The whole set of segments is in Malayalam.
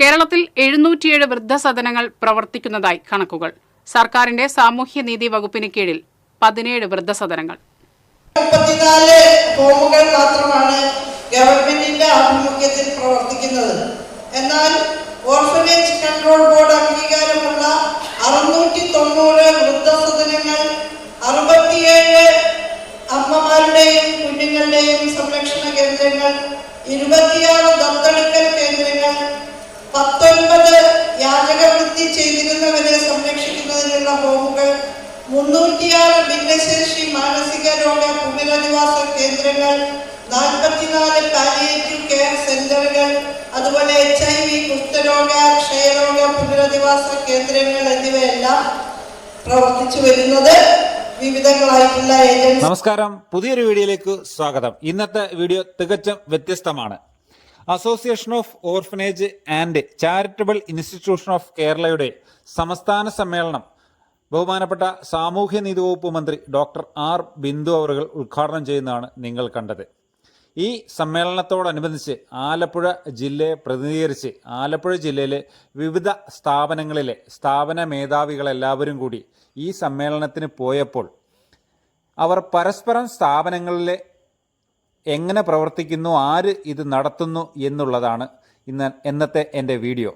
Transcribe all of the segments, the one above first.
കേരളത്തിൽ എഴുന്നൂറ്റിയേഴ് വൃദ്ധസദനങ്ങൾ പ്രവർത്തിക്കുന്നതായി കണക്കുകൾ. സർക്കാരിന്റെ സാമൂഹ്യനീതി വകുപ്പിന് കീഴിൽ പതിനേഴ് വൃദ്ധസദനങ്ങൾ. മുപ്പത്തിനാല് ഹോമുകൾ മാത്രമാണ് ഗവൺമെന്റിന്റെ ആഭിമുഖ്യത്തിൽ പ്രവർത്തിക്കുന്നത്. എന്നാൽ ഓർഫനേജ് കൺട്രോൾ ബോർഡ് അംഗീകാരമുള്ള അറുന്നൂറ്റി തൊണ്ണൂറ് വൃദ്ധസദനങ്ങൾ അറുപത്തിയേഴ് അമ്മമാരുടെയും കുഞ്ഞുങ്ങളുടെയും സംരക്ഷണ കേന്ദ്രങ്ങൾ ഇരുപത്തിയാറ് സംരക്ഷിക്കുന്നതിനുള്ള ഹോമുകൾ മുന്നൂറ്റിയാറ് ഭിന്നശേഷി മാനസിക രോഗ പുനരധിവാസ കേന്ദ്രങ്ങൾ നാൽപ്പത്തിനാല് പാലിയേറ്റീവ് കെയർ സെന്ററുകൾ അതുപോലെ എച്ച് ഐ വി കുഷ്ഠരോഗ ക്ഷയരോഗ പുനരധിവാസ കേന്ദ്രങ്ങൾ എന്നിവയെല്ലാം പ്രവർത്തിച്ചു വരുന്നത് നമസ്കാരം. പുതിയൊരു വീഡിയോയിലേക്ക് സ്വാഗതം. ഇന്നത്തെ വീഡിയോ തികച്ചും വ്യത്യസ്തമാണ്. Association of orphanage and charitable institution of കേരളയുടെ സംസ്ഥാന സമ്മേളനം ബഹുമാനപ്പെട്ട സാമൂഹ്യനീതി വകുപ്പ് മന്ത്രി ഡോക്ടർ ആർ ബിന്ദു അവറുകൾ ഉദ്ഘാടനം ചെയ്യുന്നതാണ് നിങ്ങൾ കണ്ടത്. ഈ സമ്മേളനത്തോടനുബന്ധിച്ച് ആലപ്പുഴ ജില്ലയെ പ്രതിനിധീകരിച്ച് ആലപ്പുഴ ജില്ലയിലെ വിവിധ സ്ഥാപനങ്ങളിലെ സ്ഥാപന മേധാവികളെല്ലാവരും കൂടി ഈ സമ്മേളനത്തിന് പോയപ്പോൾ അവർ പരസ്പരം സ്ഥാപനങ്ങളിലെ എങ്ങനെ പ്രവർത്തിക്കുന്നു ആര് ഇത് നടത്തുന്നു എന്നുള്ളതാണ് ഇന്ന് ഇന്നത്തെ എന്റെ വീഡിയോ.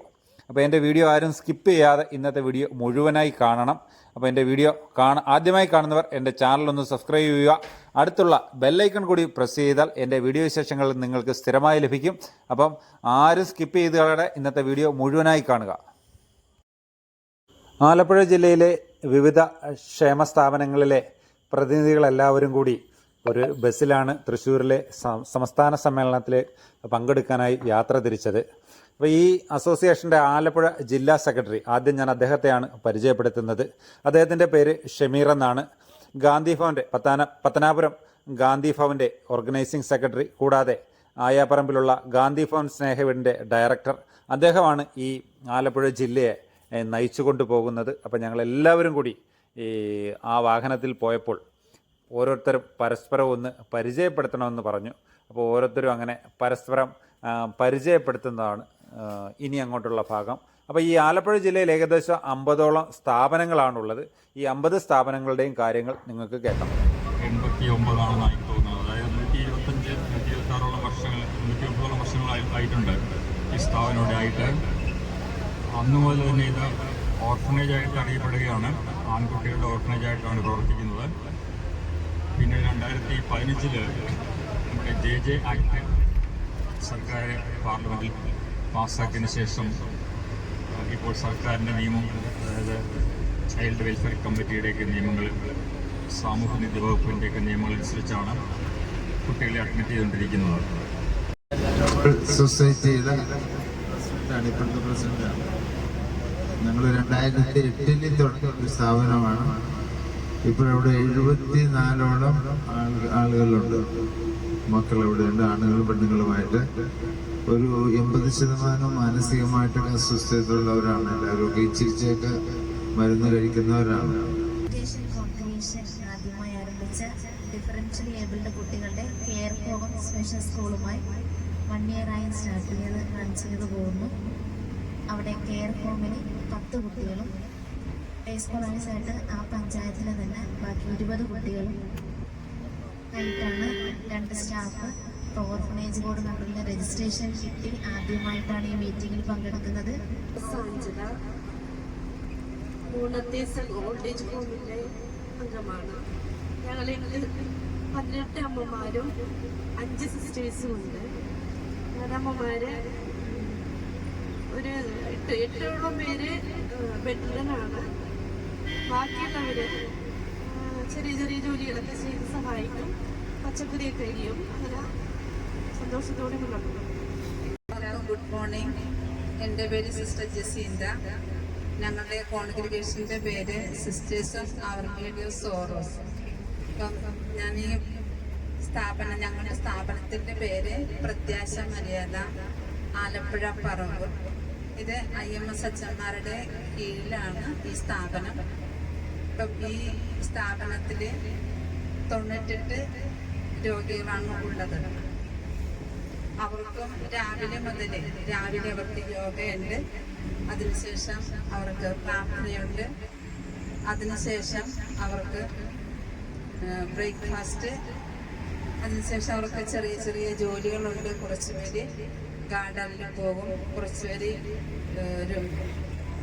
അപ്പോൾ എന്റെ വീഡിയോ ആരും സ്കിപ്പ് ചെയ്യാതെ ഇന്നത്തെ വീഡിയോ മുഴുവനായി കാണണം. അപ്പോൾ എന്റെ വീഡിയോ കാണ ആദ്യമായി കാണുന്നവർ എന്റെ ചാനലൊന്ന് സബ്സ്ക്രൈബ് ചെയ്യുക. അടുത്തുള്ള ബെല്ലൈക്കൺ കൂടി പ്രസ് ചെയ്താൽ എന്റെ വീഡിയോ വിശേഷങ്ങൾ നിങ്ങൾക്ക് സ്ഥിരമായി ലഭിക്കും. അപ്പം ആരും സ്കിപ്പ് ചെയ്തുകളെ ഇന്നത്തെ വീഡിയോ മുഴുവനായി കാണുക. ആലപ്പുഴ ജില്ലയിലെ വിവിധ ക്ഷേമ സ്ഥാപനങ്ങളിലെ പ്രതിനിധികളെല്ലാവരും കൂടി ഒരു ബസ്സിലാണ് തൃശ്ശൂരിലെ സംസ്ഥാന സമ്മേളനത്തിൽ പങ്കെടുക്കാനായി യാത്ര തിരിച്ചത്. അപ്പോൾ ഈ അസോസിയേഷന്റെ ആലപ്പുഴ ജില്ലാ സെക്രട്ടറി ആദ്യം ഞാൻ അദ്ദേഹത്തെയാണ് പരിചയപ്പെടുത്തുന്നത്. അദ്ദേഹത്തിന്റെ പേര് ഷമീർ എന്നാണ്. ഗാന്ധി ഭവന്റെ പത്താന പത്തനാപുരം ഗാന്ധി ഭവന്റെ ഓർഗനൈസിംഗ് സെക്രട്ടറി കൂടാതെ ആയാപ്പറമ്പിലുള്ള ഗാന്ധി ഭവൻ സ്നേഹവീടിന്റെ ഡയറക്ടർ. അദ്ദേഹമാണ് ഈ ആലപ്പുഴ ജില്ലയെ നയിച്ചു കൊണ്ടുപോകുന്നത് പോകുന്നത്. അപ്പോൾ ഞങ്ങളെല്ലാവരും കൂടി ഈ ആ വാഹനത്തിൽ പോയപ്പോൾ ഓരോരുത്തരും പരസ്പരം ഒന്ന് പരിചയപ്പെടുത്തണമെന്ന് പറഞ്ഞു. അപ്പോൾ ഓരോരുത്തരും അങ്ങനെ പരസ്പരം പരിചയപ്പെടുത്തുന്നതാണ്. ഇനി അങ്ങോട്ടുള്ള ഭാഗം. അപ്പോൾ ഈ ആലപ്പുഴ ജില്ലയിൽ ഏകദേശം അമ്പതോളം സ്ഥാപനങ്ങളാണുള്ളത്. ഈ അമ്പത് സ്ഥാപനങ്ങളുടെയും കാര്യങ്ങൾ നിങ്ങൾക്ക് കേൾക്കാം. എൺപത്തി ഒമ്പതാണെന്ന് എനിക്ക് തോന്നുന്നത് അതായത് നൂറ്റി ഇരുപത്തഞ്ച് നൂറ്റി ഇരുപത്തി ആറോളം വർഷങ്ങൾ നൂറ്റി ആയിട്ടുണ്ട് ഈ സ്ഥാപനം ആയിട്ട്. അന്ന് മുതൽ തന്നെ ഇത് ഓർഫനേജ് ആയിട്ട് അറിയപ്പെടുകയാണ്. ആൺകുട്ടികളുടെ ഓർഫനേജ് ആയിട്ടാണ് പ്രവർത്തിക്കുന്നത്. പിന്നെ രണ്ടായിരത്തി പതിനഞ്ചിൽ നമ്മുടെ ജെ ജെ ആക്ട് സർക്കാർ പാർലമെന്റിൽ പാസ്സാക്കിയതിന് ശേഷം ഇപ്പോൾ സർക്കാരിന്റെ നിയമം അതായത് ചൈൽഡ് വെൽഫെയർ കമ്മിറ്റിയുടെയൊക്കെ നിയമങ്ങൾ സാമൂഹ്യനീതി വകുപ്പിന്റെയൊക്കെ നിയമങ്ങളനുസരിച്ചാണ് കുട്ടികളെ അഡ്മിറ്റ് ചെയ്തുകൊണ്ടിരിക്കുന്നത്. പ്രസിഡന്റാണ് ഞങ്ങൾ രണ്ടായിരത്തി എട്ടിൽ തുടങ്ങിയ ഒരു സ്ഥാപനമാണ്. ഇപ്പോഴവിടെ എഴുപത്തി നാലോളം ആളുകളുണ്ട്. മക്കൾ ഇവിടെ ഉണ്ട് ആണുങ്ങളും പെണ്ണുങ്ങളുമായിട്ട്. ഒരു എൺപത് ശതമാനം മാനസികമായിട്ടൊക്കെ അസ്വസ്ഥതയുള്ളവരാണ്. എല്ലാവരും ഇച്ചിരിച്ചൊക്കെ മരുന്ന് കഴിക്കുന്നവരാണ്. ആദ്യമായി ആരംഭിച്ച ഡിഫറൻഷ്യലി ഏബിൾഡ് കുട്ടികളുടെ കെയർ ഹോം സ്പെഷ്യൽ സ്കൂളുമായി വൺ ഇയറായി സ്റ്റാർട്ട് ചെയ്ത് റൺ ചെയ്ത് പോകുന്നു. അവിടെ കെയർ ഹോമിന് പത്ത് കുട്ടികളും ഡേ സ്കോളേഴ്സായിട്ട് ആ പഞ്ചായത്തിലെ തന്നെ ബാക്കി ഇരുപത് കുട്ടികളും. ആയിട്ടാണ് രണ്ട് സ്റ്റാഫ് ഓർഫനേജ് ബോർഡ് നടത്തുന്ന രജിസ്ട്രേഷൻ കിട്ടി ആദ്യമായിട്ടാണ് ഈ മീറ്റിംഗിൽ പങ്കെടുക്കുന്നത്. പതിനെട്ട് അമ്മമാരും അഞ്ച് സിസ്റ്റേഴ്സും ഉണ്ട്. ഞങ്ങളുടെ അമ്മമാര് ഒരു എട്ട് എട്ടോളം പേര് ബെഡ്റിഡനാണ് ബാക്കിയുള്ളവര് ചെറിയ ചെറിയ ജോലികളൊക്കെ ചെയ്ത് സഹായിക്കും പച്ചക്കറിയൊക്കെ കഴിയും. സന്തോഷത്തോടെ ഗുഡ് മോർണിംഗ് എന്റെ പേര് സിസ്റ്റർ ജസീന്ത. ഞങ്ങളുടെ കോൺഗ്രിഗേഷന്റെ പേര് sisters of our lady sorrows അപ്പം ഞാൻ ഈ സ്ഥാപനം ഞങ്ങളുടെ സ്ഥാപനത്തിന്റെ പേര് പ്രത്യാശ മര്യാദ ആലപ്പുഴ പറമ്പ്. ഇത് ഐ എം എസ് അച്ഛന്മാരുടെ കീഴിലാണ് ഈ സ്ഥാപനം. ഇപ്പം ഈ സ്ഥാപനത്തിൽ തൊണ്ണൂറ്റെട്ട് രോഗികളാണ് ഉള്ളത്. അവർക്കും രാവിലെ മുതൽ രാവിലെ അവർക്ക് യോഗയുണ്ട്. അതിനുശേഷം അവർക്ക് പ്രാർത്ഥനയുണ്ട്. അതിനുശേഷം അവർക്ക് ബ്രേക്ക്ഫാസ്റ്റ്. അതിനുശേഷം അവർക്ക് ചെറിയ ചെറിയ ജോലികളുണ്ട്. കുറച്ച് പേര് ഗാർഡനിൽ പോകും. കുറച്ച് പേര് ഒരു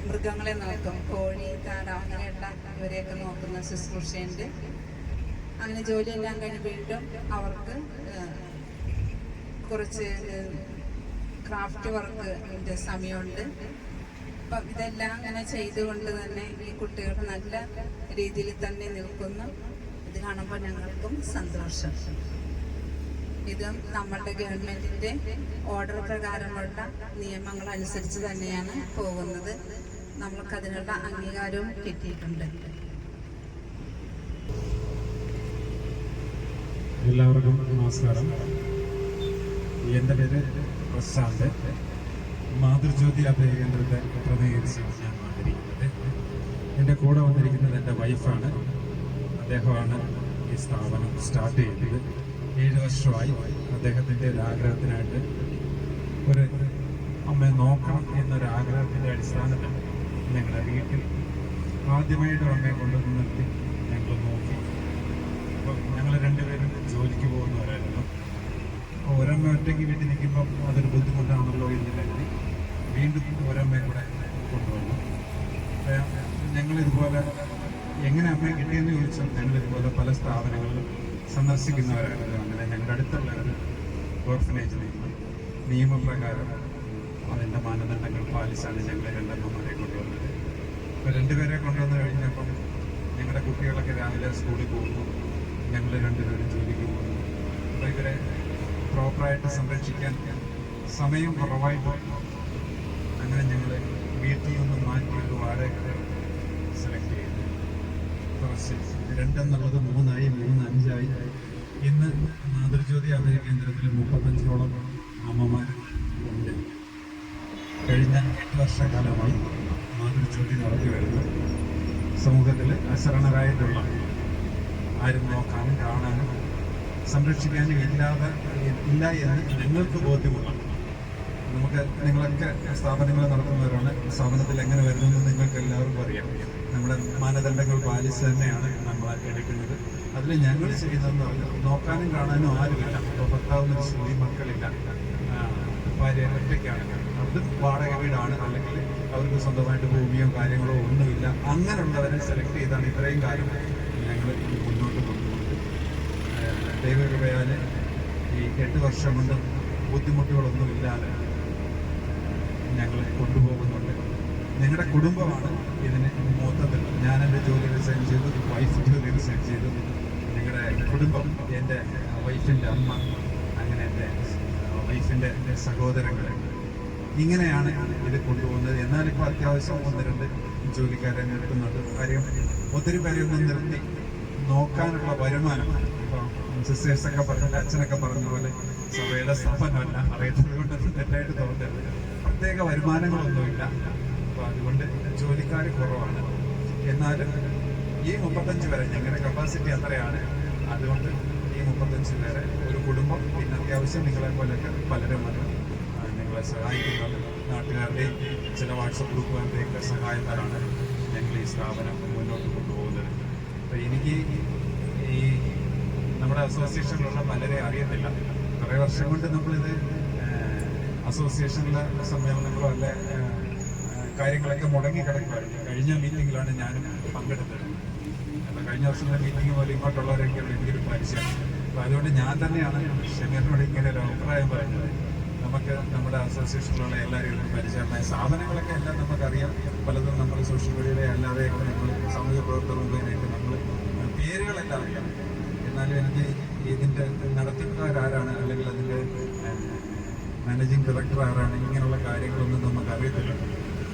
മൃഗങ്ങളെ നോക്കും. കോഴി താട അങ്ങനെയുള്ള ഇവരെയൊക്കെ നോക്കുന്ന ശുശ്രൂഷയുണ്ട്. അങ്ങനെ ജോലിയെല്ലാം കഴിഞ്ഞ് വീണ്ടും അവർക്ക് കുറച്ച് ക്രാഫ്റ്റ് വർക്ക് സമയമുണ്ട്. അപ്പം ഇതെല്ലാം അങ്ങനെ ചെയ്തുകൊണ്ട് തന്നെ ഈ കുട്ടികൾ നല്ല രീതിയിൽ തന്നെ നിൽക്കുന്നു. ഇത് കാണുമ്പോൾ ഞങ്ങൾക്കും സന്തോഷം. ഇതും നമ്മളുടെ ഗവൺമെന്റിന്റെ ഓർഡർ പ്രകാരമുള്ള നിയമങ്ങൾ അനുസരിച്ച് തന്നെയാണ് പോകുന്നത്. നമ്മൾക്ക് അതിനുള്ള അംഗീകാരവും കിട്ടിയിട്ടുണ്ട്. എല്ലാവർക്കും നമസ്കാരം. എന്റെ പേര് പ്രശാന്ത്. മാതൃജ്യോതി അഭയ കേന്ദ്രത്തെ പ്രതിനിധീകരിച്ചാണ് ഞാൻ വന്നിരിക്കുന്നത്. എന്റെ കൂടെ വന്നിരിക്കുന്നത് എന്റെ വൈഫാണ്. അദ്ദേഹമാണ് ഈ സ്ഥാപനം സ്റ്റാർട്ട് ചെയ്തത്. ഏഴ് വർഷമായി അദ്ദേഹത്തിന്റെ ഒരു ആഗ്രഹത്തിനായിട്ട് ഒരു അമ്മയെ നോക്കണം എന്നൊരു ആഗ്രഹത്തിന്റെ അടിസ്ഥാനത്തിൽ ഞങ്ങളുടെ വീട്ടിൽ ആദ്യമായിട്ട് അമ്മയെ കൊണ്ടുവന്ന് നിർത്തി ഞങ്ങൾ നോക്കി. അപ്പം ഞങ്ങൾ രണ്ടുപേരും ജോലിക്ക് പോകുന്നവരായിരുന്നു. ഒരമ്മ ഒറ്റയ്ക്ക് വീട്ടിൽ നിൽക്കുമ്പോൾ അതൊരു ബുദ്ധിമുട്ടാണല്ലോ എന്ന് കരുതി വീണ്ടും ഒരമ്മയെ കൂടെ കൊണ്ടുവന്നു. ഞങ്ങളിതുപോലെ എങ്ങനെ അമ്മയെ കിട്ടിയെന്ന് ചോദിച്ചാൽ ഞങ്ങളിതുപോലെ പല സ്ഥാപനങ്ങളിലും സന്ദർശിക്കുന്നവരായിരുന്നു. അങ്ങനെ ഞങ്ങളുടെ അടുത്തുള്ള ഒരു ഓർഫനേജിൽ നിയമപ്രകാരം അതിന്റെ മാനദണ്ഡങ്ങൾ പാലിച്ചാണ് ഞങ്ങൾ രണ്ടമ്മമാരെ കൊണ്ടുവന്നത്. അപ്പോൾ രണ്ടുപേരെ കൊണ്ടുവന്ന് കഴിഞ്ഞപ്പം ഞങ്ങളുടെ കുട്ടികളൊക്കെ രാവിലെ സ്കൂളിൽ പോകുന്നു. ഞങ്ങൾ രണ്ടുപേരും ജോലിക്ക് പോകുന്നു. അപ്പോൾ ഇവരെ പ്രോപ്പറായിട്ട് സംരക്ഷിക്കാൻ സമയം കുറവായിട്ട് അങ്ങനെ ഞങ്ങൾ വീട്ടിൽ നിന്ന് മാറ്റി ഒരു സെലക്ട് ചെയ്തു. കുറച്ച് രണ്ടെന്നുള്ളത് മൂന്നായി മൂന്ന് അഞ്ചായി. ഇന്ന് മാതൃജ്യോതി അഭയ കേന്ദ്രത്തിൽ മുപ്പത്തഞ്ചോളം അമ്മമാർ ഉണ്ട്. കഴിഞ്ഞ എട്ട് വർഷക്കാലമായി മാതൃജ്യോതി നടത്തി വരുന്നത് സമൂഹത്തിൽ അശരണരായിട്ടുള്ള ആരും നോക്കാനും കാണാനും സംരക്ഷിക്കാനും ഇല്ലാതെ ഇല്ല എന്ന് നിങ്ങൾക്ക് ബോധ്യമുള്ള നമുക്ക് നിങ്ങളൊക്കെ സ്ഥാപനങ്ങൾ നടത്തുന്നവരാണ്. സ്ഥാപനത്തിൽ എങ്ങനെ വരുന്നതെന്ന് നിങ്ങൾക്ക് എല്ലാവർക്കും അറിയാം. നമ്മുടെ മാനദണ്ഡങ്ങൾ പാലിച്ച് തന്നെയാണ് നമ്മൾ എടുക്കുന്നത്. അതിൽ ഞങ്ങൾ ചെയ്യുന്നതെന്ന് പറഞ്ഞാൽ നോക്കാനും കാണാനും ആരുമില്ല. ഇപ്പോൾ ഭർത്താവിന് സ്ത്രീ മക്കളില്ല. ഭാര്യ ഒറ്റയ്ക്കാണ്. അത് വാടക വീടാണ്. അല്ലെങ്കിൽ അവർക്ക് സ്വന്തമായിട്ട് ഭൂമിയോ കാര്യങ്ങളോ ഒന്നുമില്ല. അങ്ങനെയുള്ളവരെ സെലക്ട് ചെയ്താണ് ഇത്രയും കാലം ഞങ്ങൾ മുന്നോട്ട് കൊണ്ടുപോകുന്നത് ദൈവകൃപയാൽ ഈ എട്ട് വർഷം കൊണ്ട് ബുദ്ധിമുട്ടുകളൊന്നുമില്ലാതെ ഞങ്ങളെ കൊണ്ടുപോകുന്നുണ്ട്. ഞങ്ങളുടെ കുടുംബമാണ് ഇതിന് മൊത്തത്തിൽ ഞാൻ എന്റെ ജോലി റിസൈൻ ചെയ്തു വൈഫ് ജോലി റിസൈൻ ചെയ്തു ഞങ്ങളുടെ കുടുംബം എന്റെ വൈഫിന്റെ അമ്മ അങ്ങനെ എന്റെ വൈഫിന്റെ സഹോദരങ്ങൾ. ഇങ്ങനെയാണ് ഇത് കൊണ്ടുപോകുന്നത്. എന്നാൽ ഇപ്പോൾ അത്യാവശ്യം ഒന്ന് രണ്ട് ജോലിക്കാരെ നിർത്തുന്നുണ്ട് കാര്യം ഒത്തിരി പേരെ ഒന്ന് നിർത്തി നോക്കാനുള്ള വരുമാനം ഇപ്പോൾ സിസ്റ്റേഴ്സൊക്കെ പറഞ്ഞ അച്ഛനൊക്കെ പറഞ്ഞ പോലെ സഭയുടെ സ്ഥാപനമല്ല അറിയത്തത് കൊണ്ട് തെറ്റായിട്ട് തോന്നരുത്. പ്രത്യേക വരുമാനങ്ങളൊന്നുമില്ല. അപ്പോൾ അതുകൊണ്ട് ജോലിക്കാർ കുറവാണ്. എന്നാലും ഈ മുപ്പത്തഞ്ച് വരെ ഞങ്ങളുടെ കപ്പാസിറ്റി അത്രയാണ്. അതുകൊണ്ട് ഈ മുപ്പത്തഞ്ച് പേരെ ഒരു കുടുംബം പിന്നെ അത്യാവശ്യം നിങ്ങളെ പോലെയൊക്കെ പലരും നിങ്ങളെ സഹായിക്കുന്നത് നാട്ടുകാരുടെയും ചില വാട്സപ്പ് ഗ്രൂപ്പുകാരുടെയൊക്കെ സഹായത്താലാണ് ഞങ്ങൾ ഈ സ്ഥാപനം മുന്നോട്ട് കൊണ്ടുപോകുന്നത്. അപ്പോൾ എനിക്ക് ഈ നമ്മുടെ അസോസിയേഷനിലുള്ള പലരെ അറിയത്തില്ല കുറേ വർഷം കൊണ്ട് നമ്മളിത് അസോസിയേഷനിലെ സമ്മേളനങ്ങളോ അല്ല കാര്യങ്ങളൊക്കെ മുടങ്ങി കിടക്കുമായിരുന്നു കഴിഞ്ഞ മീറ്റിങ്ങിലാണ് ഞാനും പങ്കെടുത്തത്. അപ്പം കഴിഞ്ഞ വർഷത്തെ മീറ്റിംഗ് പോലെ ഇങ്ങോട്ടുള്ളവരൊക്കെയുള്ള എനിക്കൊരു പരിചയം. അപ്പോൾ അതുകൊണ്ട് ഞാൻ തന്നെയാണ് ഷമീറിനോട് ഇങ്ങനെ ഒരു അഭിപ്രായം പറഞ്ഞത്. നമുക്ക് നമ്മുടെ അസോസിയേഷനിലുള്ള എല്ലാവരും പരിചയമായ സാധനങ്ങളൊക്കെ എല്ലാം നമുക്കറിയാം. പലതും നമ്മൾ സോഷ്യൽ മീഡിയയിലെ അല്ലാതെയൊക്കെ നമ്മൾ സാമൂഹ്യ പ്രവർത്തകർ മുഖേനയൊക്കെ നമ്മൾ പേരുകളെല്ലാം അറിയാം. എന്നാലും എനിക്ക് ഇതിന്റെ നടത്തിപ്പുകാരാരാണ് അല്ലെങ്കിൽ അതിന്റെ മാനേജിങ് ഡയറക്ടർ ആരാണ്? ഇങ്ങനെയുള്ള കാര്യങ്ങളൊന്നും നമുക്ക് അറിയത്തില്ല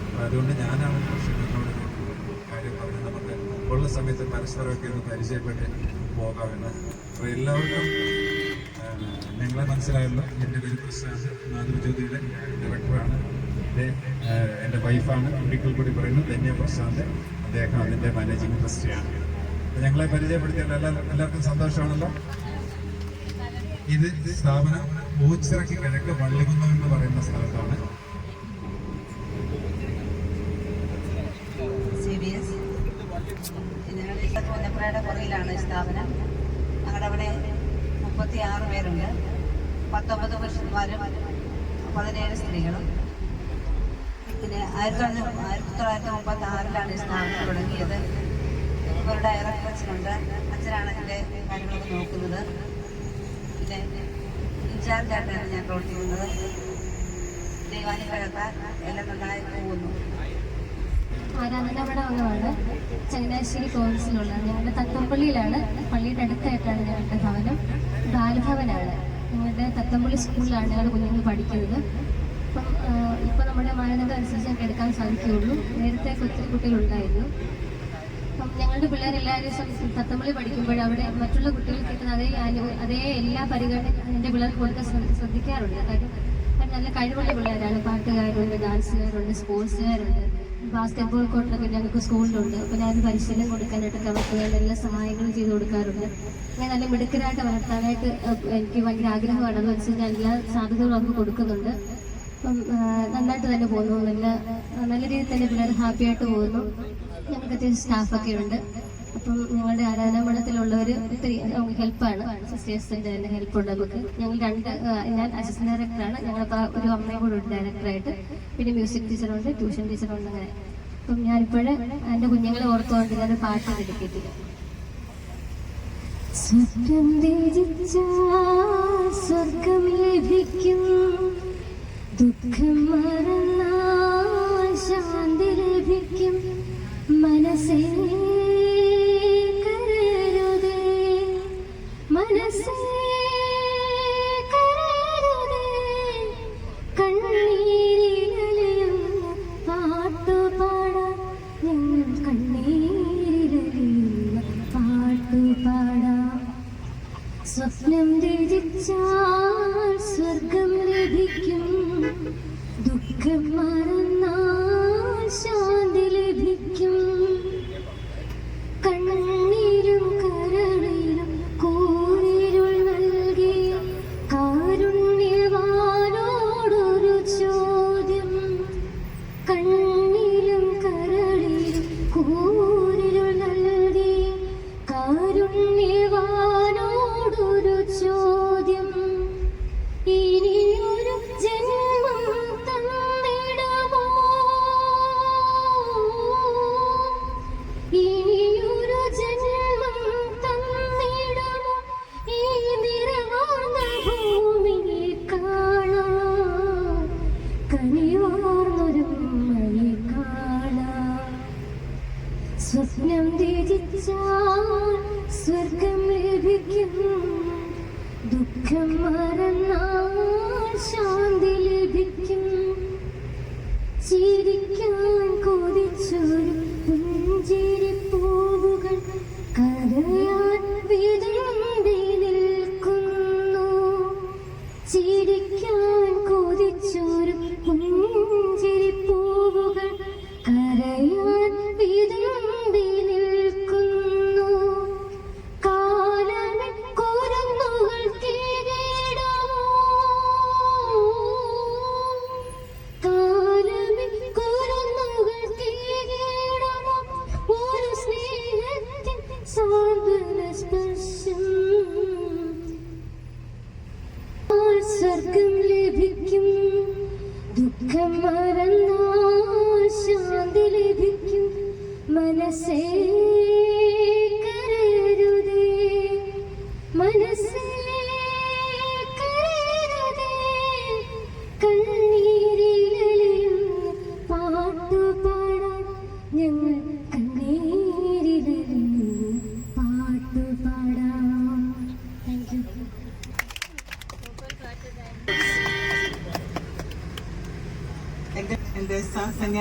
അപ്പോൾ അതുകൊണ്ട് ഞാനാണ് ഒരു കാര്യം പറഞ്ഞ് നമുക്ക് ഉള്ള സമയത്ത് പരസ്പരമൊക്കെ ഒന്ന് പരിചയപ്പെട്ട് പോകാമെന്ന്. അപ്പോൾ എല്ലാവർക്കും ഞങ്ങളെ മനസ്സിലായല്ലോ. എന്റെ പേര് പ്രശാന്ത് മാതൃജ്യോതിയുടെ ഡയറക്ടറാണ് എന്റെ വൈഫാണ് ഒരിക്കൽ കൂടി പറയുന്നു ധന്യ പ്രശാന്ത്. അദ്ദേഹം അതിന്റെ മാനേജിംഗ് ട്രസ്റ്റിയാണ് ഞങ്ങളെ പരിചയപ്പെടുത്തിയാൽ എല്ലാ എല്ലാവർക്കും സന്തോഷമാണല്ലോ. ഇത് സ്ഥാപനം ഓച്ചിറയ്ക്ക് കിഴക്ക് വള്ളികുന്നം എന്ന് പറയുന്ന സ്ഥലത്താണ്. പുന്നപ്രയുടെ പുറകിലാണ് സ്ഥാപനം ഞങ്ങളുടെ അവിടെ മുപ്പത്തി ആറ് പേരുണ്ട്. പത്തൊമ്പത് പുരുഷന്മാരും പതിനേഴ് സ്ത്രീകളും. പിന്നെ ആയിരത്തി തൊള്ളായിരത്തി മുപ്പത്തി ആറിലാണ് ഈ സ്ഥാപനം തുടങ്ങിയത്. ഒരു ഡയറക്ടർ അച്ഛനുണ്ട്. അച്ഛനാണ് എന്റെ കാര്യങ്ങളൊക്കെ നോക്കുന്നത്. പിന്നെ ഇൻചാർജായിട്ടാണ് ഞാൻ പ്രവർത്തിക്കുന്നത്. ദൈവാനുഗ്രഹത്താൽ എല്ലാം നന്നായി പോകുന്നു. ആരാധനാപടമാണ് ചങ്ങനാശ്ശേരി കോൺസിലുള്ളത് ഞങ്ങളുടെ തത്തമ്പള്ളിയിലാണ്. പള്ളിയുടെ അടുത്തായിട്ടാണ് ഞങ്ങളുടെ ഭവനം. ബാലഭവനാണ് ഞങ്ങളുടെ തത്തമ്പള്ളി സ്കൂളിലാണ് ഞങ്ങൾ കുഞ്ഞുങ്ങൾ പഠിക്കുന്നത്. അപ്പം ഇപ്പോൾ നമ്മുടെ മാനദണ്ഡം അനുസരിച്ച് ഞങ്ങൾക്ക് എടുക്കാൻ സാധിക്കുകയുള്ളൂ. നേരത്തെ ഒത്തിരി കുട്ടികളുണ്ടായിരുന്നു ഞങ്ങളുടെ പിള്ളേരെല്ലാവരും തത്തമ്പളി പഠിക്കുമ്പോൾ അവിടെ മറ്റുള്ള കുട്ടികൾക്ക് കിട്ടുന്ന അതേ അതേ എല്ലാ പരിഗണന എന്റെ പിള്ളേർക്ക് കൊടുക്കാൻ ശ്രദ്ധ- ശ്രദ്ധിക്കാറുണ്ട്. കാര്യം നല്ല കഴിവുള്ള പിള്ളേരാണ്. പാട്ടുകാരുണ്ട് ഡാൻസുകാരുണ്ട് സ്പോർട്സുകാരുണ്ട് ബാസ്കറ്റ്ബോൾ കോർട്ടൊക്കെ ഞങ്ങൾക്ക് സ്കൂളിലുണ്ട്. അപ്പോൾ ഞാൻ പരിശീലനം കൊടുക്കാനായിട്ടൊക്കെ അവർക്ക് വേണ്ട എല്ലാ സഹായങ്ങളും ചെയ്തു കൊടുക്കാറുണ്ട്. ഞാൻ നല്ല മിടുക്കരായിട്ട് വളർത്താനായിട്ട് എനിക്ക് ഭയങ്കര ആഗ്രഹമാണ്. അതനുസരിച്ച് ഞാൻ എല്ലാ സാധ്യതകളും അവർക്ക് കൊടുക്കുന്നുണ്ട്. അപ്പം നന്നായിട്ട് തന്നെ പോകുന്നു. നല്ല നല്ല രീതിയിൽ തന്നെ പിള്ളേർ ഹാപ്പിയായിട്ട് പോകുന്നു. ഞങ്ങൾക്ക് സ്റ്റാഫൊക്കെ ഉണ്ട് അപ്പം ഞങ്ങളുടെ ആരാധനാ മഠത്തിലുള്ളവർ ഒത്തിരി ഹെൽപ്പാണ്. സിസ്റ്റേഴ്സിന്റെ തന്നെ ഹെൽപ്പുണ്ട് നമുക്ക്. ഞങ്ങൾ രണ്ട് ഞാൻ അസിസ്റ്റന്റ് ഡയറക്ടറാണ്. ഞങ്ങളിപ്പോൾ ഒരു അമ്മയും കൂടെ ഉണ്ട് ഡയറക്ടറായിട്ട്. പിന്നെ മ്യൂസിക് ടീച്ചറുണ്ട് ട്യൂഷൻ ടീച്ചറുണ്ട് അങ്ങനെ. അപ്പം ഞാനിപ്പോഴേ എന്റെ കുഞ്ഞുങ്ങളെ ഓർത്തുകൊണ്ട് ഞാനൊരു പാട്ട് ഡെഡിക്കേറ്റ് സ്വർഗം രചിച്ച സ്വർഗം ലഭിക്കും. ദുഃഖം മറന്നാൽ ശാന്തി ലഭിക്കും. see.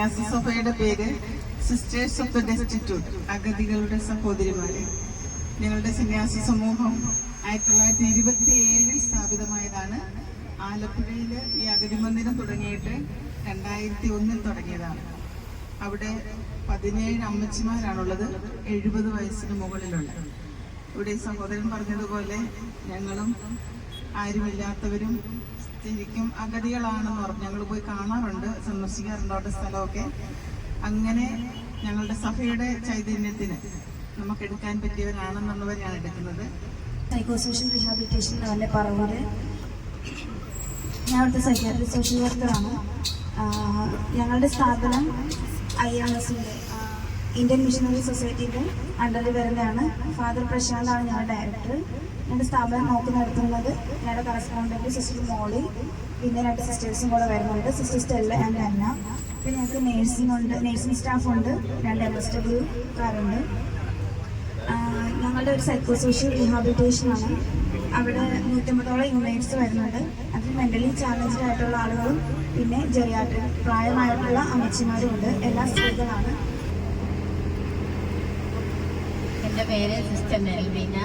സ- സഭയുടെ പേര് സിസ്റ്റേഴ്സ് ഓഫ് ദ ഡെസ്റ്റിറ്റ്യൂട്ട് അഗതികളുടെ സഹോദരിമാരെ. ഞങ്ങളുടെ സന്യാസി സമൂഹം ആയിരത്തി തൊള്ളായിരത്തി ഇരുപത്തി ഏഴിൽ സ്ഥാപിതമായതാണ്. ആലപ്പുഴയിൽ ഈ അഗതി മന്ദിരം തുടങ്ങിയിട്ട് രണ്ടായിരത്തി ഒന്നിൽ തുടങ്ങിയതാണ്. അവിടെ പതിനേഴ് അമ്മച്ചിമാരാണുള്ളത് എഴുപത് വയസ്സിന് മുകളിലുള്ള. ഇവിടെ സഹോദരൻ പറഞ്ഞതുപോലെ ഞങ്ങളും ആരുമില്ലാത്തവരും ശരിക്കും അഗതികളാണെന്ന് പറഞ്ഞു. ഞങ്ങൾ പോയി കാണാറുണ്ട്. സന്ദർശിക്കാറുണ്ട് അവരുടെ സ്ഥലമൊക്കെ. അങ്ങനെ ഞങ്ങളുടെ സഭയുടെ ചൈതന്യത്തിന് നമുക്ക് എടുക്കാൻ പറ്റിയവരാണെന്നുള്ളവരെയാണ് എടുക്കുന്നത്. സൈക്കോ സോഷ്യൽ റീഹാബിലിറ്റേഷൻ ലെവലിലെ പറവൂര്. ഞാൻ അവിടുത്തെ സൈക്കാട്രി സോഷ്യൽ വർക്കറാണ് ഞങ്ങളുടെ സ്ഥാപനം ഐ ആർ എസിന്റെ ഇന്ത്യൻ മിഷണറി സൊസൈറ്റിയുടെ അണ്ടറിൽ വരുന്നതാണ്. ഫാദർ പ്രശാന്താണ് ഞങ്ങളുടെ ഡയറക്ടർ. ഞങ്ങളുടെ സ്ഥാപനം നോക്കി നടത്തുന്നത്. ഞങ്ങളുടെ കറസ്പോണ്ടന്റ് സിസ്റ്റർ മോളി പിന്നെ രണ്ട് സിസ്റ്റേഴ്സും കൂടെ വരുന്നുണ്ട്. സിസ്റ്റർ സ്റ്റെല്ല ആൻഡ് അന്ന പിന്നെ ഞങ്ങൾക്ക് നേഴ്സിംഗ് ഉണ്ട്. നേഴ്സിംഗ് സ്റ്റാഫ് ഉണ്ട്. രണ്ട് എം എസ് ഡബ്ല്യു കാറുണ്ട് ഞങ്ങളുടെ ഒരു സൈക്കോ സോഷ്യൽ റീഹാബിലിറ്റേഷൻ ആണ്. അവിടെ നൂറ്റമ്പതോളം ഇൻമേറ്റ്സ് വരുന്നുണ്ട്. അതിൽ മെന്റലി ചാലഞ്ച്ഡ് ആയിട്ടുള്ള ആളുകളും പിന്നെ ജെറിയാട്രിക് പ്രായമായിട്ടുള്ള അമ്മച്ചിമാരും ഉണ്ട്. എല്ലാ സ്ത്രീകളാണ്. എന്റെ പേര് സിസ്റ്റർ മെൽബീന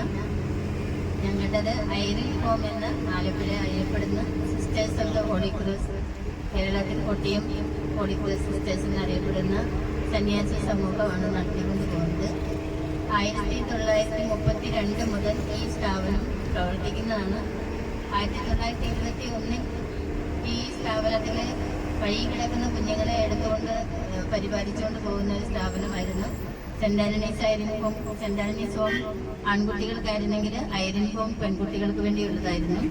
ഞങ്ങളുടേത് ഐറി ഹോം എന്ന ആലപ്പുഴ അറിയപ്പെടുന്ന sisters of the holy cross കേരളത്തിൽ കൊട്ടിയം ഹോളി ക്രൂസ് സിസ്റ്റേഴ്സ് എന്നറിയപ്പെടുന്ന സന്യാസി സമൂഹമാണ് നടത്തിക്കൊണ്ട് പോകുന്നത്. ആയിരത്തി തൊള്ളായിരത്തി മുപ്പത്തി രണ്ട് മുതൽ ഈ സ്ഥാപനം പ്രവർത്തിക്കുന്നതാണ്. ആയിരത്തി തൊള്ളായിരത്തി ഇരുപത്തി ഒന്നിൽ ഈ സ്ഥാപനത്തിൽ വഴി കിടക്കുന്ന കുഞ്ഞുങ്ങളെ എടുത്തുകൊണ്ട് പരിപാലിച്ചുകൊണ്ട് പോകുന്ന ഒരു സ്ഥാപനമായിരുന്നു. ഐരൻ ഹോം സെന്റ് ആന്റണീസ് ഹോം ആൺകുട്ടികൾക്കായിരുന്നെങ്കിൽ ഐരൻ ഹോം പെൺകുട്ടികൾക്ക് വേണ്ടിയുള്ളതായിരുന്നു.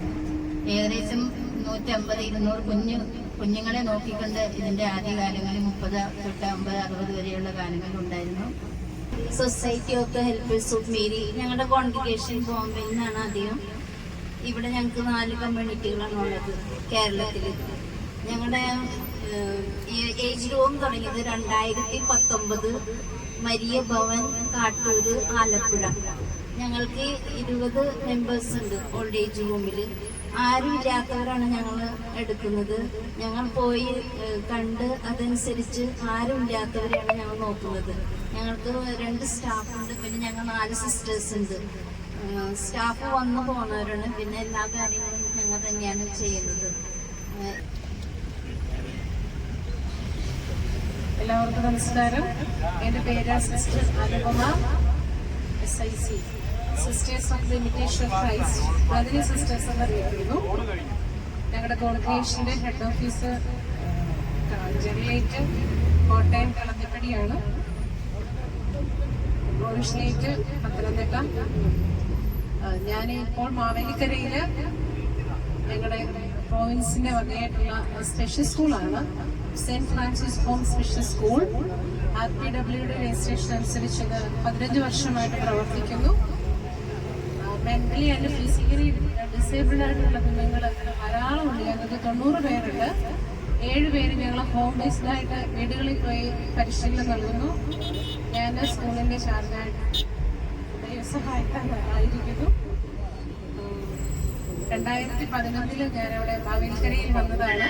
ഏകദേശം നൂറ്റമ്പത് ഇരുന്നൂറ് കുഞ്ഞു കുഞ്ഞുങ്ങളെ നോക്കിക്കൊണ്ട് ഇതിന്റെ ആദ്യ കാലങ്ങളിൽ മുപ്പത് തൊട്ട് അമ്പത് അറുപത് വരെയുള്ള കാലങ്ങളിലുണ്ടായിരുന്നു society of the helpers of Mary ഞങ്ങളുടെ കോൺഗ്രിഗേഷൻ ബോംബെയിൽ നിന്നാണ് അധികം ഇവിടെ ഞങ്ങൾക്ക് നാല് കമ്മ്യൂണിറ്റികളാണ് ഉള്ളത് കേരളത്തിൽ. ഞങ്ങളുടെ ഏജ് റൂം തുടങ്ങിയത് രണ്ടായിരത്തി പത്തൊമ്പത് മരിയ ഭവൻ കാട്ടൂർ ആലപ്പുഴ. ഞങ്ങൾക്ക് ഇരുപത് മെമ്പേഴ്സ് ഉണ്ട് ഓൾഡ് ഏജ് ഹോമിൽ ആരും ഇല്ലാത്തവരാണ് ഞങ്ങൾ എടുക്കുന്നത്. ഞങ്ങൾ പോയി കണ്ട് അതനുസരിച്ച് ആരും ഇല്ലാത്തവരെയാണ് ഞങ്ങൾ നോക്കുന്നത്. ഞങ്ങൾക്ക് രണ്ട് സ്റ്റാഫ് ഉണ്ട് പിന്നെ ഞങ്ങൾ നാല് സിസ്റ്റേഴ്സ് ഉണ്ട്. സ്റ്റാഫ് വന്നു പോകുന്നവരാണ് പിന്നെ എല്ലാ കാര്യങ്ങളും ഞങ്ങൾ തന്നെയാണ് ചെയ്യുന്നത്. എല്ലാവർക്കും നമസ്കാരം. എന്റെ പേര് sister Anupama S I C sisters of imitation Christ അതിന് സിസ്റ്റേഴ്സ് എന്ന് അറിയപ്പെടുന്നു. ഞങ്ങളുടെ കോൺഗ്രേഷന്റെ ഹെഡ് ഓഫീസ് ജനറേറ്റ് കോട്ടയം കളത്തിപ്പടിയാണ് കോൺഗ്രേഷനേറ്റ് പത്തനംതിട്ട. ഞാൻ ഇപ്പോൾ മാവേലിക്കരയിൽ ഞങ്ങളുടെ പ്രോവിൻസിന്റെ വകയായിട്ടുള്ള സ്പെഷ്യൽ സ്കൂളാണ് saint Francis home special school. R P ഡബ്ല്യുടെ രജിസ്ട്രേഷൻ അനുസരിച്ച് ഇത് പതിനഞ്ച് വർഷമായിട്ട് പ്രവർത്തിക്കുന്നു. മെന്റലി ആൻഡ് ഫിസിക്കലി ഡിസേബിൾഡ് ആയിട്ടുള്ള കുഞ്ഞുങ്ങൾ ധാരാളമുണ്ട്. ഞങ്ങൾക്ക് തൊണ്ണൂറ് പേരുണ്ട്. ഏഴ് പേര് ഞങ്ങൾ ഹോം ബേസ്ഡ് ആയിട്ട് വീടുകളിൽ പോയി പരിശീലനം നൽകുന്നു. ഞാൻ സ്കൂളിന്റെ ചാർജായിട്ട് ദൈവസഹായിക്കാനായിരിക്കുന്നു. രണ്ടായിരത്തി പതിനൊന്നിൽ ഞാൻ അവിടെ വന്നതാണ്.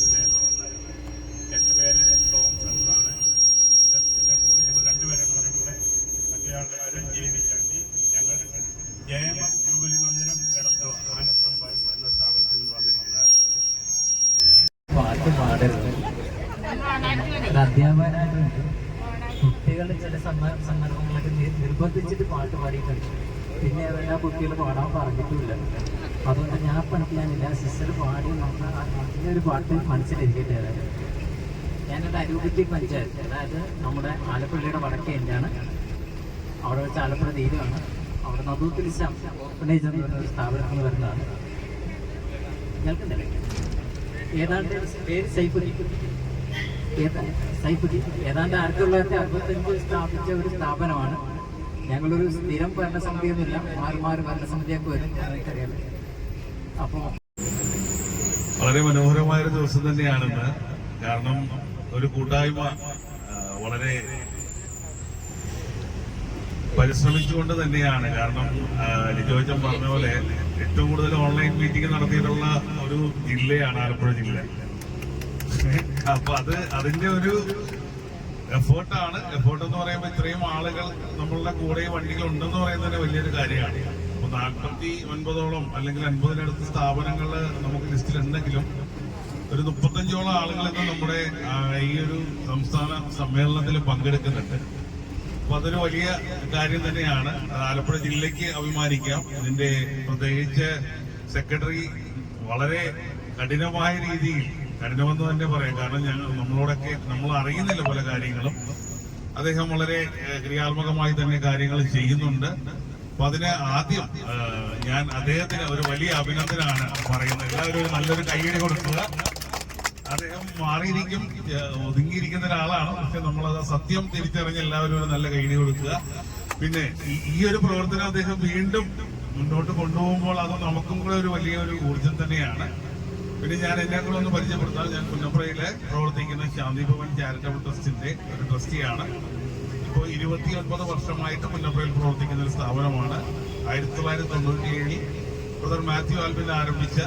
അതായത് ഞാനൊരു അരൂപറ്റി പഞ്ചായത്ത് അതായത് നമ്മുടെ ആലപ്പുഴയുടെ വടക്കേ എന്റെയാണ് അവിടെ വെച്ച് ആലപ്പുഴ തീരുവാണ് അവിടെ നദൂത്തിൽ ഓപ്പണേജ് എന്ന് പറയുന്ന സ്ഥാപനം എന്ന് പറയുന്നതാണ് കേൾക്കുന്നില്ലേ? ഏതാണ്ട് പേര് സൈഫുദ്ദീൻ. ഏതാ സൈഫുദ്ദീൻ? ഏതാണ്ട് ആയിരത്തി തൊള്ളായിരത്തി അറുപത്തഞ്ച് സ്ഥാപിച്ച ഒരു സ്ഥാപനമാണ്. ഞങ്ങളൊരു സ്ഥിരം ഭരണസമിതിയൊന്നുമില്ല മാറി മാറി ഭരണസമിതിയൊക്കെ വരും. ഞങ്ങൾക്കറിയാം അപ്പോൾ വളരെ മനോഹരമായ ഒരു ദിവസം തന്നെയാണെന്ന്. കാരണം ഒരു കൂട്ടായ്മ വളരെ പരിശ്രമിച്ചുകൊണ്ട് തന്നെയാണ്. കാരണം ലിജോജൻ പറഞ്ഞ പോലെ ഏറ്റവും കൂടുതൽ ഓൺലൈൻ മീറ്റിംഗ് നടത്തിയിട്ടുള്ള ഒരു ജില്ലയാണ് ആലപ്പുഴ ജില്ല. അപ്പൊ അത് അതിന്റെ ഒരു എഫേർട്ടാണ്. എഫേർട്ട് എന്ന് പറയുമ്പോൾ ഇത്രയും ആളുകൾ നമ്മളുടെ കൂടെ വണ്ടികൾ ഉണ്ടെന്ന് പറയുന്നത് വലിയൊരു കാര്യമാണ്. നാൽപ്പത്തി ഒൻപതോളം അല്ലെങ്കിൽ അൻപതിനടുത്ത് സ്ഥാപനങ്ങൾ നമുക്ക് ലിസ്റ്റിൽ ഉണ്ടെങ്കിലും ഒരു മുപ്പത്തഞ്ചോളം ആളുകളൊക്കെ നമ്മുടെ ഈ ഒരു സംസ്ഥാന സമ്മേളനത്തിൽ പങ്കെടുക്കുന്നുണ്ട്. അപ്പൊ അതൊരു വലിയ കാര്യം തന്നെയാണ്. ആലപ്പുഴ ജില്ലയ്ക്ക് അഭിമാനിക്കാം. ഇതിന്റെ പ്രത്യേകിച്ച് സെക്രട്ടറി വളരെ കഠിനമായ രീതിയിൽ കഠിനമെന്ന് തന്നെ പറയാം. കാരണം ഞങ്ങൾ നമ്മളോടൊക്കെ നമ്മൾ അറിയുന്നില്ല പല കാര്യങ്ങളും. അദ്ദേഹം വളരെ ക്രിയാത്മകമായി തന്നെ കാര്യങ്ങൾ ചെയ്യുന്നുണ്ട്. അപ്പൊ അതിന് ആദ്യം ഞാൻ അദ്ദേഹത്തിന് ഒരു വലിയ അഭിനന്ദനമാണ് പറയുന്നത്. എല്ലാവരും നല്ലൊരു കൈയടി കൊടുക്കുക. അദ്ദേഹം മാറിയിരിക്കും ഒതുങ്ങിയിരിക്കുന്ന ഒരാളാണ്. പക്ഷെ നമ്മളത് സത്യം തിരിച്ചറിഞ്ഞ് എല്ലാവരും ഒരു നല്ല കൈയടി കൊടുക്കുക. പിന്നെ ഈ- ഒരു പ്രവർത്തനം അദ്ദേഹം വീണ്ടും മുന്നോട്ട് കൊണ്ടുപോകുമ്പോൾ അത് നമുക്കും കൂടെ ഒരു വലിയ ഒരു ഊർജം തന്നെയാണ്. പിന്നെ ഞാൻ എന്നെ കൂടെ ഒന്ന് പരിചയപ്പെടുത്താൻ ഞാൻ പുന്നപ്രയിലെ പ്രവർത്തിക്കുന്ന ശാന്തി ഭവൻ ചാരിറ്റബിൾ ട്രസ്റ്റിന്റെ ഒരു ട്രസ്റ്റിയാണ് ഇപ്പോൾ ഇരുപത്തി ഒൻപത് വർഷമായിട്ട് പുന്നപ്രയിൽ പ്രവർത്തിക്കുന്ന ഒരു സ്ഥാപനമാണ്. ആയിരത്തി തൊള്ളായിരത്തി തൊണ്ണൂറ്റി ഏഴിൽ ബ്രദർ മാത്യു ആൽബിൻ ആരംഭിച്ച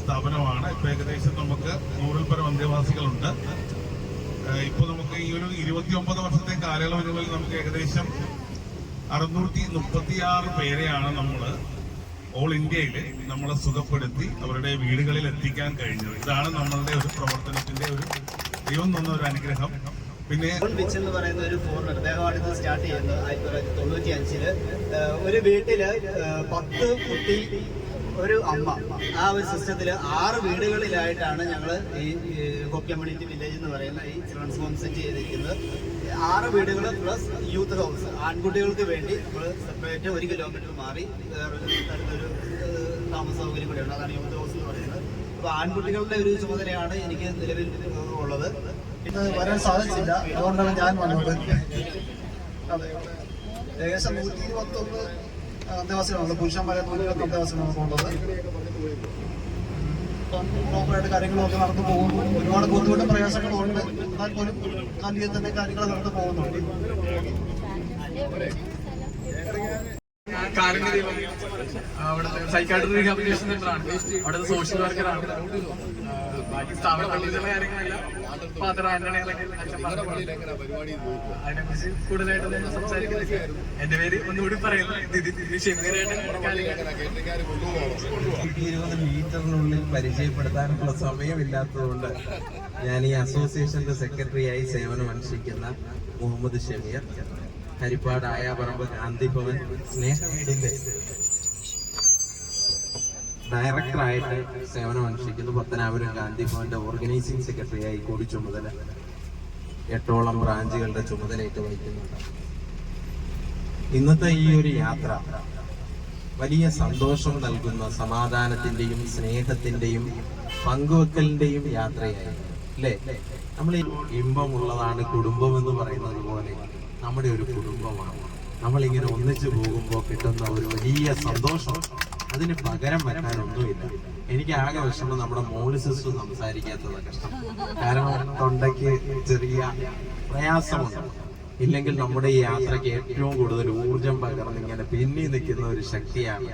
സ്ഥാപനമാണ്. ഇപ്പൊ ഏകദേശം നമുക്ക് നൂറിൽ പരം അന്തേവാസികളുണ്ട്. ഇപ്പോൾ ഇപ്പൊ നമുക്ക് ഈ ഒരു ഇരുപത്തി ഒമ്പത് വർഷത്തെ കാലയളവിനുള്ളിൽ നമുക്ക് ഏകദേശം അറുന്നൂറ്റി മുപ്പത്തിയാറ് പേരെയാണ് നമ്മൾ ഓൾ ഇന്ത്യയിൽ നമ്മളെ സുഖപ്പെടുത്തി അവരുടെ വീടുകളിൽ എത്തിക്കാൻ കഴിഞ്ഞു ഇതാണ് നമ്മളുടെ ഒരു പ്രവർത്തനത്തിന്റെ ഒരു ദൈവം തന്ന ഒരു അനുഗ്രഹം. പിന്നെ വിച്ച് എന്ന് പറയുന്ന ഒരു ഫോൺ അദ്ദേഹമാണ് സ്റ്റാർട്ട് ചെയ്യുന്നത് ആയിരത്തി തൊള്ളായിരത്തി തൊണ്ണൂറ്റി അഞ്ചിൽ ഒരു വീട്ടിൽ പത്ത് കുട്ടി ഒരു അമ്മ. ആ ഒരു സിസ്റ്റത്തിൽ ആറ് വീടുകളിലായിട്ടാണ് ഞങ്ങൾ ഈ ഹോപ്പ് കമ്മ്യൂണിറ്റി വില്ലേജ് എന്ന് പറയുന്ന ഈ ചിൽഡ്രൻസ് ഹോം സെറ്റ് ചെയ്തിരിക്കുന്നത്. ആറ് വീടുകൾ പ്ലസ് യൂത്ത് ഹൗസ് ആൺകുട്ടികൾക്ക് വേണ്ടി നമ്മൾ സെപ്പറേറ്റ് ഒരു കിലോമീറ്റർ മാറി വേറൊരു താമസ സൗകര്യം കൂടെയുണ്ട്. അതാണ് യൂത്ത് ഹൗസ് എന്ന് പറയുന്നത്. അപ്പോൾ ആൺകുട്ടികളുടെ ഒരു ചുമതലയാണ് എനിക്ക് നിലവിൽ ഉള്ളത്. ഇത് വരാൻ സാധിച്ചില്ല. അതുകൊണ്ടാണ് ഞാൻ വന്നത്. അതെ. ഏകദേശം നൂറ്റി ഇരുപത്തൊന്ന് അന്തേവാസികളുണ്ട് പുരുഷന്മാരെ നൂറ്റി ഇരുപത്തി അന്തേവാസികളാണ് പോകുന്നത്. പ്രോപ്പറായിട്ട് കാര്യങ്ങളൊക്കെ നടന്നു പോകുന്നു. ഒരുപാട് ബുദ്ധിമുട്ടും പ്രയാസങ്ങളും ഉണ്ട് എന്നാൽ പോലും നല്ല തന്നെ കാര്യങ്ങൾ നടന്നു പോകുന്നുണ്ട്. ദൈവം അവിടുത്തെ സെന്ററാണ് അവിടുത്തെ സോഷ്യൽ വർക്കറാണ് ബാക്കി സ്ഥാപന കാര്യങ്ങളെല്ലാം ഫാദർ ആന്റണി കൂടുതലായിട്ടൊന്നും സംസാരിക്കുന്നില്ല എന്റെ പേര് ഒന്നുകൂടി ഷെമീറായിട്ട് ഇരുപത് മീറ്ററിനുള്ളിൽ പരിചയപ്പെടുത്താനുള്ള സമയമില്ലാത്തതുകൊണ്ട് ഞാൻ ഈ അസോസിയേഷന്റെ സെക്രട്ടറിയായി സേവനം അനുഷ്ഠിക്കുന്ന മുഹമ്മദ് ഷമീർ ഹരിപ്പാട് ആയാപറമ്പ് ഗാന്ധി ഭവൻ സ്നേഹവീടിന്റെ ഡയറക്ടറായിട്ട് സേവനം അനുഷ്ഠിക്കുന്നു. പത്തനാപുരം ഗാന്ധി ഭവന്റെ ഓർഗനൈസിംഗ് സെക്രട്ടറിയായി കൂടി ചുമതല എട്ടോളം ബ്രാഞ്ചുകളുടെ ചുമതലയിട്ട് വഹിക്കുന്നുണ്ട് ഇന്നത്തെ ഈ ഒരു യാത്ര വലിയ സന്തോഷം നൽകുന്ന സമാധാനത്തിന്റെയും സ്നേഹത്തിന്റെയും പങ്കുവെക്കലിന്റെയും യാത്രയായി. അല്ലേ? നമ്മൾ ഇമ്പം ഇമ്പമുള്ളതാണ് കുടുംബം എന്ന് പറയുന്നത് പോലെ നമ്മുടെ ഒരു കുടുംബമാണ്. നമ്മളിങ്ങനെ ഒന്നിച്ചു പോകുമ്പോൾ കിട്ടുന്ന ഒരു വലിയ സന്തോഷം. അതിന് പകരം വരാനൊന്നുമില്ല എനിക്ക് ആകെ വിഷമം നമ്മുടെ മോളിസിസ് സംസാരിക്കാത്തത് കഷ്ടം. കാരണം തൊണ്ടയ്ക്ക് ചെറിയ പ്രയാസമുണ്ട്. ഇല്ലെങ്കിൽ നമ്മുടെ ഈ യാത്രയ്ക്ക് ഏറ്റവും കൂടുതൽ ഊർജം പകർന്ന് ഇങ്ങനെ പിന്നി നിൽക്കുന്ന ഒരു ശക്തിയാണ്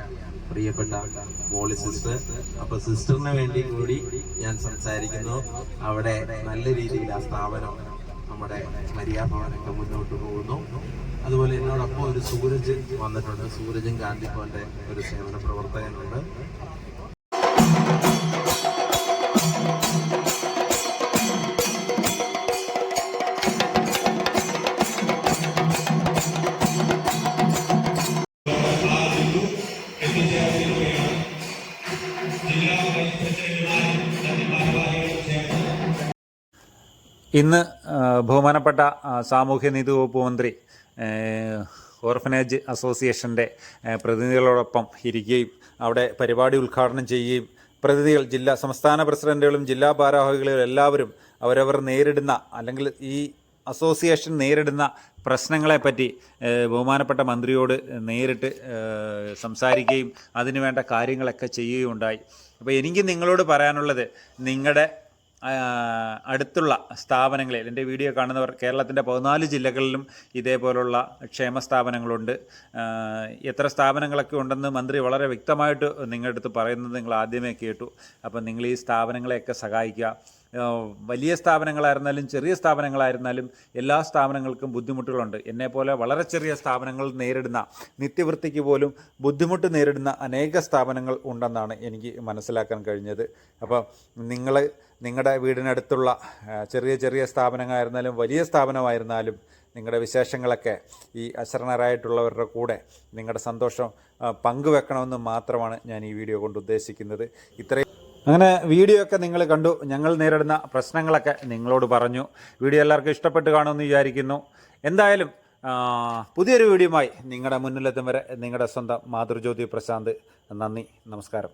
പ്രിയപ്പെട്ട മോളി സിസ്റ്റർ. അപ്പൊ സിസ്റ്ററിന് വേണ്ടി കൂടി ഞാൻ സംസാരിക്കുന്നു. അവിടെ നല്ല രീതിയിൽ ആ സ്ഥാപനം നമ്മുടെ മര്യാദ ഭവനൊക്കെ മുന്നോട്ട് പോകുന്നു. അതുപോലെ എന്നോടൊപ്പം ഒരു സൂരജ് വന്നിട്ടുണ്ട്. സൂരജും ഗാന്ധി ഭവന്റെ ഒരു സേവന പ്രവർത്തകനുണ്ട്. ഇന്ന് ബഹുമാനപ്പെട്ട സാമൂഹ്യനീതി വകുപ്പ് മന്ത്രി ഓർഫനേജ് അസോസിയേഷന്റെ പ്രതിനിധികളോടൊപ്പം ഇരിക്കുകയും അവിടെ പരിപാടി ഉദ്ഘാടനം ചെയ്യുകയും പ്രതിനിധികൾ ജില്ലാ സംസ്ഥാന പ്രസിഡന്റുകളും ജില്ലാ ഭാരവാഹികളും എല്ലാവരും അവരവർ നേരിടുന്ന അല്ലെങ്കിൽ ഈ അസോസിയേഷൻ നേരിടുന്ന പ്രശ്നങ്ങളെപ്പറ്റി ബഹുമാനപ്പെട്ട മന്ത്രിയോട് നേരിട്ട് സംസാരിക്കുകയും അതിനുവേണ്ട കാര്യങ്ങളൊക്കെ ചെയ്യുകയുണ്ടായി. അപ്പോൾ എനിക്ക് നിങ്ങളോട് പറയാനുള്ളത് നിങ്ങളുടെ അടുത്തുള്ള സ്ഥാപനങ്ങളിൽ എന്റെ വീഡിയോ കാണുന്നവർ കേരളത്തിന്റെ പതിനാല് ജില്ലകളിലും ഇതേപോലുള്ള ക്ഷേമ സ്ഥാപനങ്ങളുണ്ട്. എത്ര സ്ഥാപനങ്ങളൊക്കെ ഉണ്ടെന്ന് മന്ത്രി വളരെ വ്യക്തമായിട്ട് നിങ്ങളുടെ അടുത്ത് പറയുന്നത് നിങ്ങൾ ആദ്യമേ കേട്ടു. അപ്പം നിങ്ങൾ ഈ സ്ഥാപനങ്ങളെയൊക്കെ സഹായിക്കുക. വലിയ സ്ഥാപനങ്ങളായിരുന്നാലും ചെറിയ സ്ഥാപനങ്ങളായിരുന്നാലും എല്ലാ സ്ഥാപനങ്ങൾക്കും ബുദ്ധിമുട്ടുകളുണ്ട്. എന്നെപ്പോലെ വളരെ ചെറിയ സ്ഥാപനങ്ങൾ നേരിടുന്ന നിത്യവൃത്തിക്ക് പോലും ബുദ്ധിമുട്ട് നേരിടുന്ന അനേക സ്ഥാപനങ്ങൾ ഉണ്ടെന്നാണ് എനിക്ക് മനസ്സിലാക്കാൻ കഴിഞ്ഞത്. അപ്പോൾ നിങ്ങൾ നിങ്ങളുടെ വീടിനടുത്തുള്ള ചെറിയ ചെറിയ സ്ഥാപനങ്ങളായിരുന്നാലും വലിയ സ്ഥാപനമായിരുന്നാലും നിങ്ങളുടെ വിശേഷങ്ങളൊക്കെ ഈ അശരണരായിട്ടുള്ളവരുടെ കൂടെ നിങ്ങളുടെ സന്തോഷം പങ്കുവെക്കണമെന്ന് മാത്രമാണ് ഞാൻ ഈ വീഡിയോ കൊണ്ട് ഉദ്ദേശിക്കുന്നത്. ഇത്രയും അങ്ങനെ വീഡിയോ ഒക്കെ നിങ്ങൾ കണ്ടു. ഞങ്ങൾ നേരിടുന്ന പ്രശ്നങ്ങളൊക്കെ നിങ്ങളോട് പറഞ്ഞു. വീഡിയോ എല്ലാവർക്കും ഇഷ്ടപ്പെട്ട് കാണുമെന്ന് വിചാരിക്കുന്നു. എന്തായാലും പുതിയൊരു വീഡിയോയുമായി നിങ്ങളുടെ മുന്നിലെത്തും വരെ നിങ്ങളുടെ സ്വന്തം മാതൃജ്യോതി പ്രശാന്ത്. നന്ദി നമസ്കാരം.